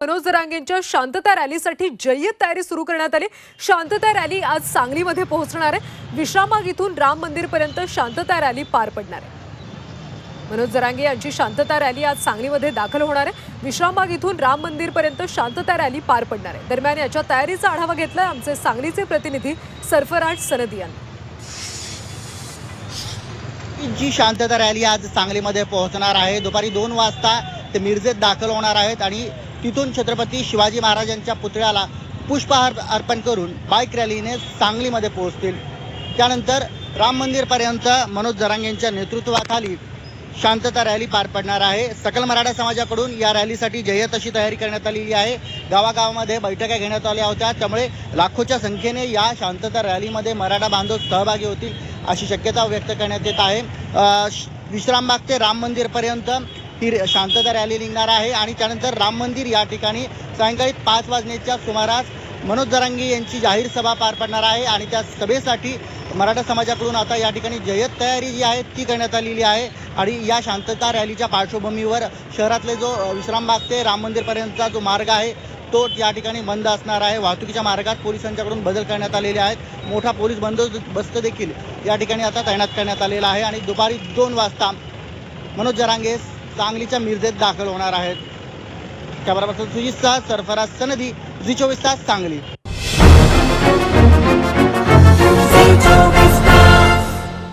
मनोज दरांगेंच्या शांतता रॅलीसाठी जय्यत तयारी सुरू करण्यात आली. शांतता रॅली आज सांगलीमध्ये पोहोचणार आहे. विश्रामबाग इथून राम मंदिरपर्यंत शांतता रॅली पार पडणार आहे. मनोज जरांगे यांची शांतता रॅली आज सांगलीमध्ये दाखल होणार आहे. विश्रामबाग इथून राम मंदिरपर्यंत शांतता रॅली पार पडणार आहे. दरम्यान याच्या तयारीचा आढावा घेतला आमचे सांगलीचे प्रतिनिधी सरफराज सनदी यांनी. जी शांतता रॅली आज सांगलीमध्ये पोहोचणार आहे. दुपारी दोन वाजता ते मिरजेत दाखल होणार आहेत आणि तिथून छत्रपती शिवाजी महाराजांच्या पुतळ्याला पुष्पहार अर्पण करून बाईक रॅलीने सांगलीमध्ये पोहोचतील. त्यानंतर राम मंदिरपर्यंत मनोज जरांगेंच्या नेतृत्वाखाली शांतता रॅली पार पडणार आहे. सकल मराठा समाजाकडून या रॅलीसाठी जय्यत अशी तयारी करण्यात आलेली आहे. गावागावामध्ये बैठका घेण्यात आल्या होत्या. त्यामुळे लाखोच्या संख्येने या शांतता रॅलीमध्ये मराठा बांधव सहभागी होतील अशी शक्यता व्यक्त करण्यात येत आहे. श- विश्रामबाग ते राम मंदिरपर्यंत. ही र- शांतता रॅली निघणार आहे आणि त्यानंतर राम मंदिर या ठिकाणी सायंकाळी पाच वाजण्याच्या सुमारास मनोज दरांगी यांची जाहीर सभा पार पडणार आहे आणि त्या सभेसाठी मराठा समाजाकडून आता या ठिकाणी जय्यत तयारी जी आहे ती करण्यात आलेली आहे आणि या शांतता रॅलीच्या पार्श्वभूमीवर शहरातले जो विश्रामबाग ते राम मंदिरपर्यंतचा जो मार्ग आहे तो या ठिकाणी बंद असणार आहे. वाहतुकीच्या मार्गात पोलिसांच्याकडून बदल करण्यात आलेले आहेत. मोठा पोलीस बंदोबस्त देखील या ठिकाणी आता तैनात करण्यात आलेला आहे आणि दुपारी दोन वाजता मनोज जरांगेस सांगलीच्या मिरजेत दाखल होणार आहेत. त्याबरोबर सुजित सरफराज सनदी जी चोवीस तास सांगली.